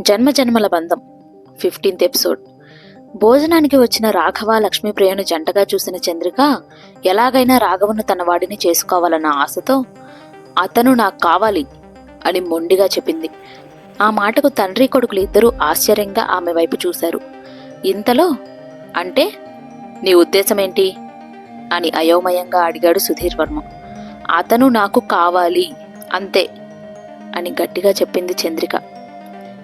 జన్మజన్మల బంధం. Fifteenth episode. భోజనానికి వచ్చిన రాఘవ లక్ష్మీప్రియను జంటగా చూసిన చంద్రిక ఎలాగైనా రాఘవను తన వాడిని చేసుకోవాలన్న ఆశతో అతను నాకు కావాలి అని మొండిగా చెప్పింది. ఆ మాటకు తండ్రి కొడుకులు ఇద్దరూ ఆశ్చర్యంగా ఆమె వైపు చూశారు. ఇంతలో? అంటే నీ ఉద్దేశమేంటి అని అయోమయంగా అడిగాడు సుధీర్ వర్మ. అతను నాకు కావాలి అంతే అని గట్టిగా చెప్పింది చంద్రిక.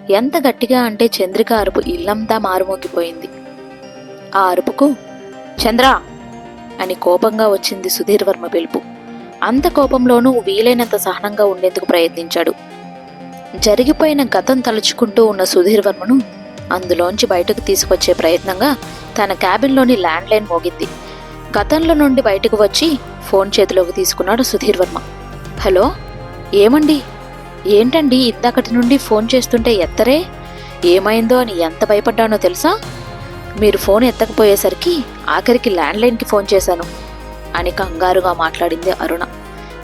ఎంత గట్టిగా అంటే చంద్రిక అరుపు ఇల్లంతా మారుమోగిపోయింది. ఆ అరుపుకు చంద్ర! అని కోపంగా వచ్చింది సుధీర్ వర్మ పిలుపు. అంత కోపంలోనూ వీలైనంత సహనంగా ఉండేందుకు ప్రయత్నించాడు. జరిగిపోయిన గతం తలుచుకుంటూ ఉన్న సుధీర్ వర్మను అందులోంచి బయటకు తీసుకొచ్చే ప్రయత్నంగా తన క్యాబిన్లోని ల్యాండ్ లైన్ మోగింది. గతంలో నుండి బయటకు వచ్చి ఫోన్ చేతిలోకి తీసుకున్నాడు సుధీర్ వర్మ హలో ఏమండి? ఏంటండి ఇందాకటి నుండి ఫోన్ చేస్తుంటే ఎత్తరే? ఏమైందో అని ఎంత భయపడ్డానో తెలుసా? మీరు ఫోన్ ఎత్తకపోయేసరికి ఆఖరికి ల్యాండ్లైన్కి ఫోన్ చేశాను అని కంగారుగా మాట్లాడింది అరుణ.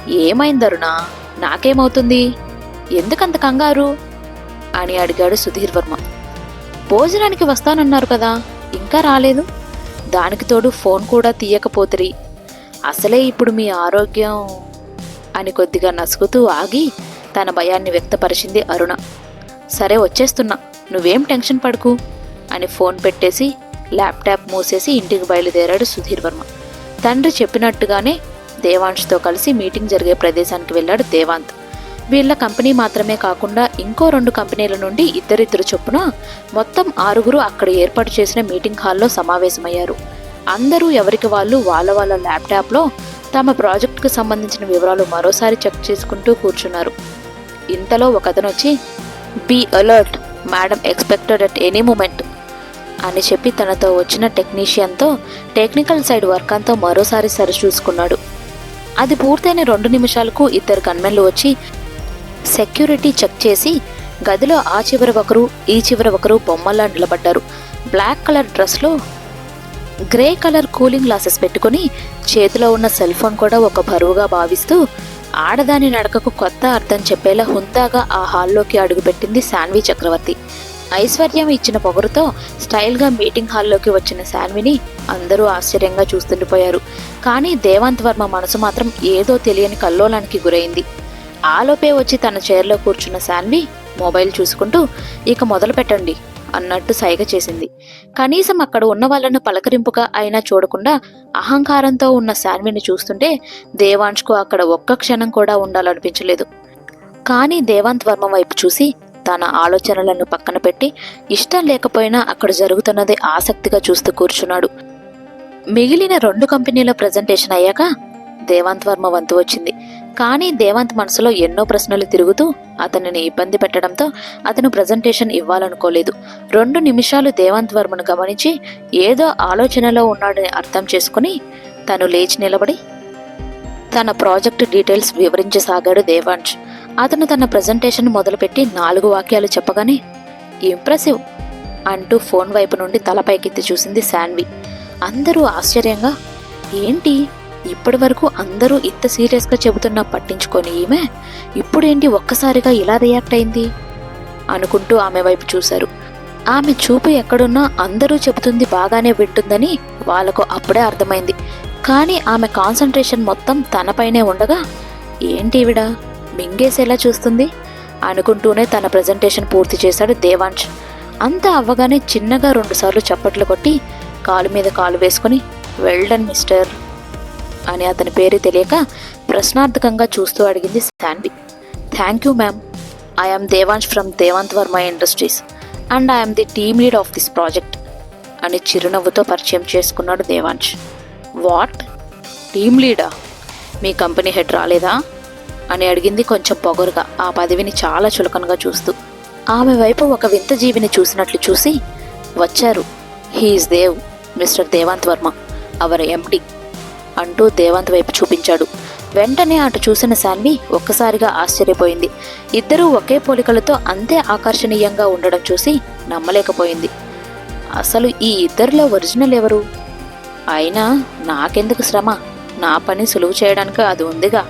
ఏమైంది అరుణ? నాకేమవుతుంది? ఎందుకంత కంగారు? అని అడిగాడు సుధీర్ వర్మ. భోజనానికి వస్తానన్నారు కదా ఇంకా రాలేదు. దానికి తోడు ఫోన్ కూడా తీయకపోతిరి. అసలే ఇప్పుడు మీ ఆరోగ్యం అని కొద్దిగా నసుగుతూ ఆగి తన భయాన్ని వ్యక్తపరిచింది అరుణ. సరే వచ్చేస్తున్నా నువ్వేం టెన్షన్ పడుకు అని ఫోన్ పెట్టేసి ల్యాప్టాప్ మూసేసి ఇంటికి బయలుదేరాడు సుధీర్ వర్మ. తండ్రి చెప్పినట్టుగానే దేవాంష్తో కలిసి మీటింగ్ జరిగే ప్రదేశానికి వెళ్ళాడు దేవాంత్. వీళ్ళ కంపెనీ మాత్రమే కాకుండా ఇంకో రెండు కంపెనీల నుండి ఇద్దరిద్దరు చొప్పున మొత్తం ఆరుగురు అక్కడ ఏర్పాటు చేసిన మీటింగ్ హాల్లో సమావేశమయ్యారు. అందరూ ఎవరికి వాళ్ళు వాళ్ళ వాళ్ళ ల్యాప్టాప్లో తమ ప్రాజెక్టుకు సంబంధించిన వివరాలు మరోసారి చెక్ చేసుకుంటూ కూర్చున్నారు. ఇంతలో ఒకతను వచ్చి be alert madam expected at any moment అని చెప్పి తనతో వచ్చిన టెక్నీషియన్తో టెక్నికల్ సైడ్ వర్క్ అంతా మరోసారి సరిచూసుకున్నాడు అది పూర్తయిన రెండు నిమిషాలకు ఇద్దరు గన్మెన్లు వచ్చి సెక్యూరిటీ చెక్ చేసి గదిలో ఆ చివర ఒకరు ఈ చివర ఒకరు బొమ్మల్లా నిలబడ్డారు. బ్లాక్ కలర్ డ్రెస్లో గ్రే కలర్ కూలింగ్ గ్లాసెస్ పెట్టుకుని చేతిలో ఉన్న సెల్ ఫోన్ కూడా ఒక బరువుగా భావిస్తూ ఆడదాని నడకకు కొత్త అర్థం చెప్పేలా హుందాగా ఆ హాల్లోకి అడుగుపెట్టింది శాన్వి చక్రవర్తి. ఐశ్వర్యం ఇచ్చిన పొగరుతో స్టైల్గా మీటింగ్ హాల్లోకి వచ్చిన శాన్విని అందరూ ఆశ్చర్యంగా చూస్తుండిపోయారు. కానీ దేవాంత్ వర్మ మనసు మాత్రం ఏదో తెలియని కల్లోలానికి గురైంది. ఆలోపే వచ్చి తన చైర్లో కూర్చున్న శాన్వి మొబైల్ చూసుకుంటూ ఇక మొదలు పెట్టండి అన్నట్టు సైగ చేసింది. కనీసం అక్కడ ఉన్న వాళ్ళను పలకరింపుగా అయినా చూడకుండా అహంకారంతో ఉన్న శాన్విని చూస్తుంటే దేవాంష్కు అక్కడ ఒక్క క్షణం కూడా ఉండాలనిపించలేదు. కానీ దేవాంత్ వర్మ వైపు చూసి తన ఆలోచనలను పక్కన పెట్టి ఇష్టం లేకపోయినా అక్కడ జరుగుతున్నది ఆసక్తిగా చూస్తూ కూర్చున్నాడు. మిగిలిన రెండు కంపెనీల ప్రజెంటేషన్ అయ్యాక దేవాంత్ వర్మ వంతు వచ్చింది. కానీ దేవంత్ మనసులో ఎన్నో ప్రశ్నలు తిరుగుతూ అతనిని ఇబ్బంది పెట్టడంతో అతను ప్రజెంటేషన్ ఇవ్వాలనుకోలేదు. రెండు నిమిషాలు దేవాంత్ వర్మను గమనించి ఏదో ఆలోచనలో ఉన్నాడని అర్థం చేసుకుని తను లేచి నిలబడి తన ప్రాజెక్ట్ డీటెయిల్స్ వివరించసాగాడు దేవాంశ్. అతను తన ప్రజెంటేషన్ మొదలుపెట్టి నాలుగు వాక్యాలు చెప్పగానే ఇంప్రెసివ్ అంటూ ఫోన్ వైపు నుండి తలపైకెత్తి చూసింది శాన్వి. అందరూ ఆశ్చర్యంగా ఏంటి? ఇప్పటి వరకు అందరూ ఇంత సీరియస్గా చెబుతున్నా పట్టించుకొని ఈమె ఇప్పుడేంటి ఒక్కసారిగా ఇలా రియాక్ట్ అయింది? అనుకుంటూ ఆమె వైపు చూశారు. ఆమె చూపు ఎక్కడున్నా అందరూ చెబుతుంది బాగానే వింటుందని వాళ్ళకు అప్పుడే అర్థమైంది. కానీ ఆమె కాన్సన్ట్రేషన్ మొత్తం తనపైనే ఉండగా ఏంటి ఈవిడ? మింగేసేలా చూస్తుంది? అనుకుంటూనే తన ప్రజెంటేషన్ పూర్తి చేశాడు దేవాంశ్. అంతా అవ్వగానే చిన్నగా రెండుసార్లు చప్పట్లు కొట్టి కాలు మీద కాలు వేసుకొని వెల్డన్ మిస్టర్. అని అతని పేరు తెలియక ప్రశ్నార్థకంగా చూస్తూ అడిగింది Shanvi. Thank you ma'am I'm Devansh from Devanth Varma industries and I'm the team lead of this project అని చిరునవ్వుతో పరిచయం చేసుకున్నాడు దేవాంశ్ వాట్ టీమ్ లీడా మీ కంపెనీ హెడ్ రాలేదా? అని అడిగింది కొంచెం పొగరుగా ఆ పదవిని చాలా చులకనగా చూస్తూ. ఆమె వైపు ఒక వింత జీవిని చూసినట్లు చూసి వచ్చారు. He's Dev mister Devanth Varma our MD అంటూ దేవంత్ వైపు చూపించాడు. వెంటనే అటు చూసిన శాన్వి ఒక్కసారిగా ఆశ్చర్యపోయింది. ఇద్దరూ ఒకే పోలికలతో అంతే ఆకర్షణీయంగా ఉండడం చూసి నమ్మలేకపోయింది. అసలు ఈ ఇద్దరిలో ఒరిజినల్ ఎవరు? అయినా నాకెందుకు శ్రమ? నా పని సులువు చేయడానికి? అది ఉందిగా.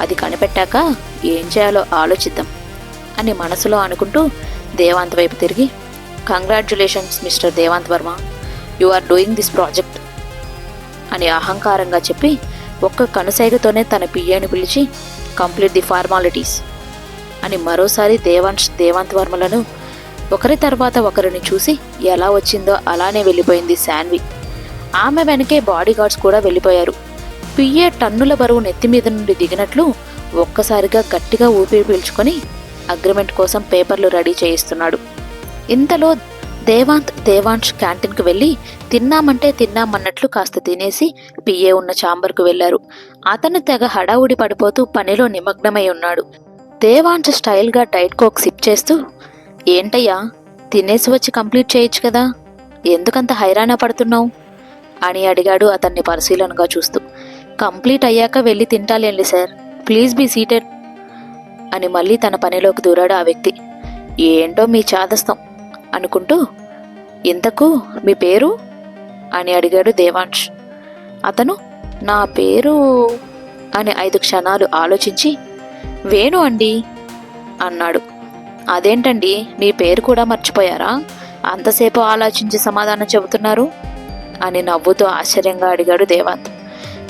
అది కనిపెట్టాక ఏం చేయాలో ఆలోచిద్దాం అని మనసులో అనుకుంటూ దేవాంత్ వైపు తిరిగి congratulations mister Devanth Varma. You are doing this project అని అహంకారంగా చెప్పి ఒక్క కనుసైగతోనే తన పిఏని పిలిచి కంప్లీట్ ది ఫార్మాలిటీస్ అని మరోసారి దేవాంశ్ దేవాంత్ వర్మలను ఒకరి తర్వాత ఒకరిని చూసి ఎలా వచ్చిందో అలానే వెళ్ళిపోయింది శాన్వి. ఆమె వెనకే బాడీగార్డ్స్ కూడా వెళ్ళిపోయారు. పిఏ టన్నుల బరువు నెత్తి మీద నుండి దిగినట్లు ఒక్కసారిగా గట్టిగా ఊపిరి పీల్చుకొని అగ్రిమెంట్ కోసం పేపర్లు రెడీ చేయిస్తున్నాడు. ఇంతలో దేవాంత్ దేవాంష్ క్యాంటీన్కి వెళ్ళి తిన్నామంటే తిన్నామన్నట్లు కాస్త తినేసి పిఏ ఉన్న ఛాంబర్కు వెళ్ళారు అతను తెగ హడావుడి పడిపోతూ పనిలో నిమగ్నమై ఉన్నాడు. దేవాంశ్ స్టైల్గా డైట్ కోక్ సిప్ చేస్తూ ఏంటయ్యా తినేసి వచ్చి కంప్లీట్ చేయొచ్చు కదా? ఎందుకంత హైరాణ పడుతున్నావు? అని అడిగాడు అతన్ని పరిశీలనగా చూస్తూ. కంప్లీట్ అయ్యాక వెళ్ళి తింటాలేండి సార్. Please be seated. అని మళ్ళీ తన పనిలోకి దూరాడు ఆ వ్యక్తి. ఏంటో మీ చాదస్తం. అనుకుంటూ ఇంతకు మీ పేరు? అని అడిగాడు దేవాంష్ అతను నా పేరు? అని ఐదు క్షణాలు ఆలోచించి వేణు అండి అన్నాడు. అదేంటండి మీ పేరు కూడా మర్చిపోయారా? అంతసేపు ఆలోచించి సమాధానం చెబుతున్నారు? అని నవ్వుతూ ఆశ్చర్యంగా అడిగాడు దేవాంత్.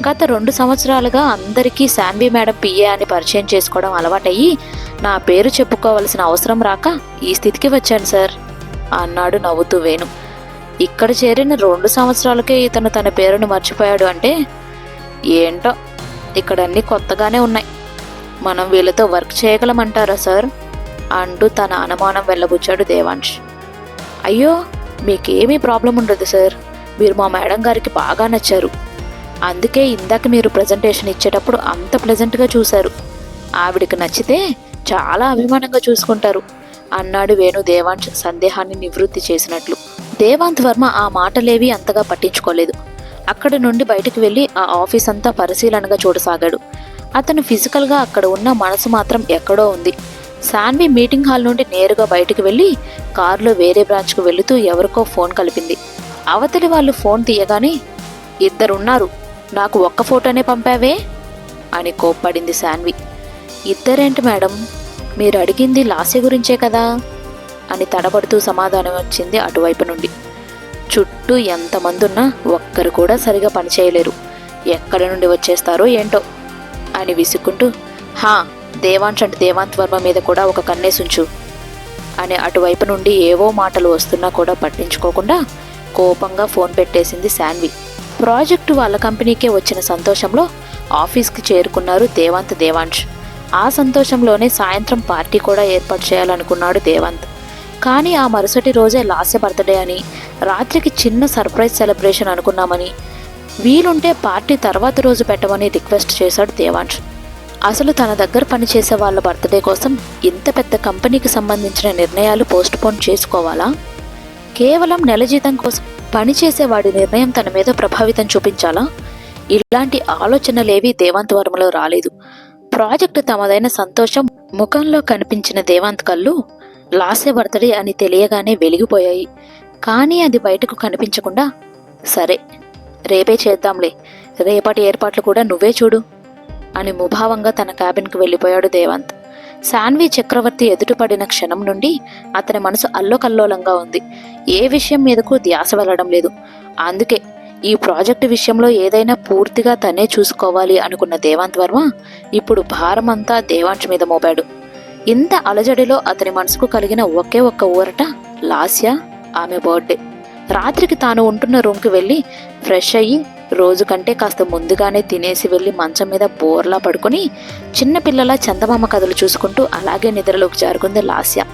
గత రెండు సంవత్సరాలుగా అందరికీ శాన్వి మేడం పిఏ అని పరిచయం చేసుకోవడం అలవాటయ్యి నా పేరు చెప్పుకోవలసిన అవసరం రాక ఈ స్థితికి వచ్చాను సార్. అన్నాడు నవ్వుతూ వేణు. ఇక్కడ చేరిన రెండు సంవత్సరాలకే ఇతను తన పేరును మర్చిపోయాడు అంటే ఏంటో? ఇక్కడన్నీ కొత్తగానే ఉన్నాయి. మనం వీళ్ళతో వర్క్ చేయగలమంటారా సార్? అంటూ తన అనుమానం వెళ్ళబుచ్చాడు దేవాన్ష్ అయ్యో మీకేమీ ప్రాబ్లం ఉండదు సార్. మీరు మా మేడం గారికి బాగా నచ్చారు. అందుకే ఇందాక మీరు ప్రజెంటేషన్ ఇచ్చేటప్పుడు అంత ప్లెజెంట్గా చూశారు. ఆవిడికి నచ్చితే చాలా అభిమానంగా చూసుకుంటారు. అన్నాడు వేణు దేవాంశ్ సందేహాన్ని నివృత్తి చేసినట్లు. దేవాంత్ వర్మ ఆ మాటలేవి అంతగా పట్టించుకోలేదు. అక్కడి నుండి బయటకు వెళ్ళి ఆ ఆఫీస్ అంతా పరిశీలనగా చూడసాగాడు. అతను ఫిజికల్గా అక్కడ ఉన్న మనసు మాత్రం ఎక్కడో ఉంది. శాన్వి మీటింగ్ హాల్ నుండి నేరుగా బయటకు వెళ్ళి కారులో వేరే బ్రాంచ్కు వెళుతూ ఎవరికో ఫోన్ కలిపింది. అవతలి వాళ్ళు ఫోన్ తీయగానే ఇద్దరున్నారు. నాకు ఒక్క ఫోటోనే పంపావే? అని కోప్పడింది శాన్వి. ఇద్దరేంటి మేడం? మీరు అడిగింది లాస్య గురించే కదా? అని తడబడుతూ సమాధానం వచ్చింది అటువైపు నుండి. చుట్టూ ఎంతమంది ఉన్నా ఒక్కరు కూడా సరిగా పనిచేయలేరు ఎక్కడి నుండి వచ్చేస్తారో ఏంటో? అని విసుక్కుంటూ హా దేవాంశ్ అంటే దేవాంత్ వర్మ మీద కూడా ఒక కన్నేసుంచు అని అటువైపు నుండి ఏవో మాటలు వస్తున్నా కూడా పట్టించుకోకుండా కోపంగా ఫోన్ పెట్టేసింది శాన్వి. ప్రాజెక్టు వాళ్ళ కంపెనీకే వచ్చిన సంతోషంలో ఆఫీస్కి చేరుకున్నారు దేవాంత్ దేవాంశ్. ఆ సంతోషంలోనే సాయంత్రం పార్టీ కూడా ఏర్పాటు చేయాలనుకున్నాడు దేవంత్. కానీ ఆ మరుసటి రోజే లాస్య బర్త్డే అని రాత్రికి చిన్న సర్ప్రైజ్ సెలబ్రేషన్ అనుకున్నామని వీలుంటే పార్టీ తర్వాత రోజు పెట్టమని రిక్వెస్ట్ చేశాడు దేవాంశ్. అసలు తన దగ్గర పనిచేసే వాళ్ళ బర్త్డే కోసం ఇంత పెద్ద కంపెనీకి సంబంధించిన నిర్ణయాలు పోస్ట్పోన్ చేసుకోవాలా? కేవలం నెల జీతం కోసం పనిచేసే వాడి నిర్ణయం తన మీద ప్రభావితం చూపించాలా? ఇలాంటి ఆలోచనలేవీ దేవాంత్ వర్మలో రాలేదు. ప్రాజెక్టు తమదైన సంతోషం ముఖంలో కనిపించిన దేవాంత్ కళ్ళు లాస్య బర్త్డే అని తెలియగానే వెలిగిపోయాయి. కానీ అది బయటకు కనిపించకుండా సరే రేపే చేద్దాంలే. రేపటి ఏర్పాట్లు కూడా నువ్వే చూడు అని ముభావంగా తన క్యాబిన్కు వెళ్ళిపోయాడు దేవాంత్. శాన్వి చక్రవర్తి ఎదుటపడిన క్షణం నుండి అతని మనసు అల్లోకల్లోలంగా ఉంది. ఏ విషయం మీదకు ధ్యాస వెళ్ళడం లేదు. అందుకే ఈ ప్రాజెక్టు విషయంలో ఏదైనా పూర్తిగా తనే చూసుకోవాలి అనుకున్న దేవాంత్ వర్మ ఇప్పుడు భారమంతా దేవాంశ్ మీద మోపాడు. ఇంత అలజడిలో అతని మనసుకు కలిగిన ఒకే ఒక్క ఊరట లాస్య ఆమె బర్త్డే. రాత్రికి తాను ఉంటున్న రూమ్కి వెళ్ళి ఫ్రెష్ అయ్యి రోజు కంటే కాస్త ముందుగానే తినేసి వెళ్ళి మంచం మీద బోర్లా పడుకొని చిన్నపిల్లల చందమామ కథలు చూసుకుంటూ అలాగే నిద్రలోకి జారుకుంది లాస్య.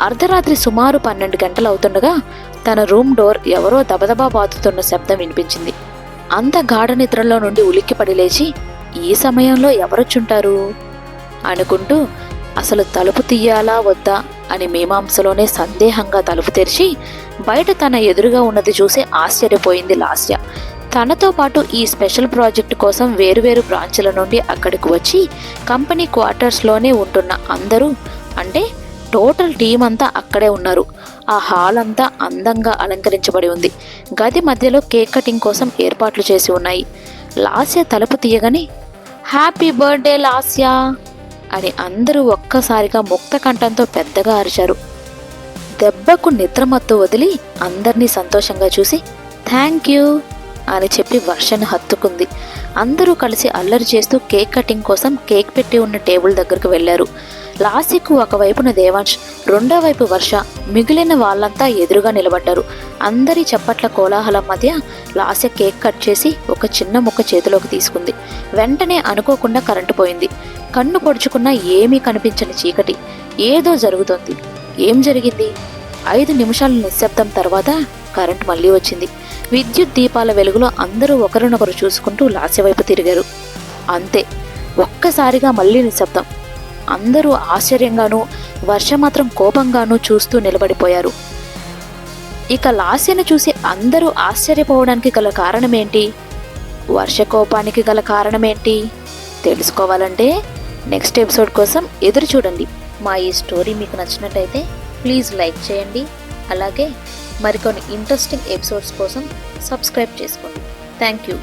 అర్ధరాత్రి సుమారు పన్నెండు గంటలు అవుతుండగా తన రూమ్ డోర్ ఎవరో దబదబా బాతుతున్న శబ్దం వినిపించింది. అంత గాఢ నిద్రలో నుండి ఉలిక్కిపడి లేచి ఈ సమయంలో ఎవరొచ్చుంటారు? అనుకుంటూ అసలు తలుపు తీయాలా వద్దా? అని మీమాంసలోనే సందేహంగా తలుపు తెరిచి బయట తన ఎదురుగా ఉన్నది చూసి ఆశ్చర్యపోయింది లాస్య. తనతో పాటు ఈ స్పెషల్ ప్రాజెక్ట్ కోసం వేరువేరు బ్రాంచ్ల నుండి అక్కడికి వచ్చి కంపెనీ క్వార్టర్స్లోనే ఉంటున్న అందరూ అంటే టోటల్ టీం అంతా అక్కడే ఉన్నారు. ఆ హాల్ అంతా అందంగా అలంకరించబడి ఉంది. గది మధ్యలో కేక్ కటింగ్ కోసం ఏర్పాట్లు చేసి ఉన్నాయి. లాస్య తలుపు తీయగానే హ్యాపీ బర్త్డే లాస్యా! అని అందరూ ఒక్కసారిగా ముక్త కంఠంతో పెద్దగా అరిచారు. దెబ్బకు నిద్రమత్తు వదిలి అందరినీ సంతోషంగా చూసి థ్యాంక్ యూ అని చెప్పి వర్షను హత్తుకుంది. అందరూ కలిసి అల్లరి చేస్తూ కేక్ కటింగ్ కోసం కేక్ పెట్టి ఉన్న టేబుల్ దగ్గరకు వెళ్ళారు లాసికు ఒకవైపున దేవాంశ్ రెండో వైపు వర్ష. మిగిలిన వాళ్ళంతా ఎదురుగా నిలబడ్డారు. అందరి చప్పట్ల కోలాహలం మధ్య లాస్య కేక్ కట్ చేసి ఒక చిన్న ముక్క చేతిలోకి తీసుకుంది. వెంటనే అనుకోకుండా కరెంటు పోయింది. కన్ను పొడుచుకున్నా ఏమీ కనిపించని చీకటి. ఏదో జరుగుతోంది. ఏం జరిగింది? ఐదు నిమిషాల నిశ్శబ్దం తర్వాత కరెంట్ మళ్ళీ వచ్చింది. విద్యుత్ దీపాల వెలుగులో అందరూ ఒకరినొకరు చూసుకుంటూ లాస్య వైపు తిరిగారు. అంతే. ఒక్కసారిగా మళ్ళీ నిశ్శబ్దం. అందరూ ఆశ్చర్యంగానూ వర్ష మాత్రం కోపంగానూ చూస్తూ నిలబడిపోయారు. ఇక లాస్యను చూసి అందరూ ఆశ్చర్యపోవడానికి గల కారణమేంటి? వర్ష కోపానికి గల కారణమేంటి? తెలుసుకోవాలంటే నెక్స్ట్ ఎపిసోడ్ కోసం ఎదురు చూడండి. మా ఈ స్టోరీ మీకు నచ్చినట్టయితే ప్లీజ్ లైక్ చేయండి. అలాగే మరికొన్ని ఇంట్రెస్టింగ్ ఎపిసోడ్స్ కోసం సబ్స్క్రైబ్ చేసుకోండి. Thank you.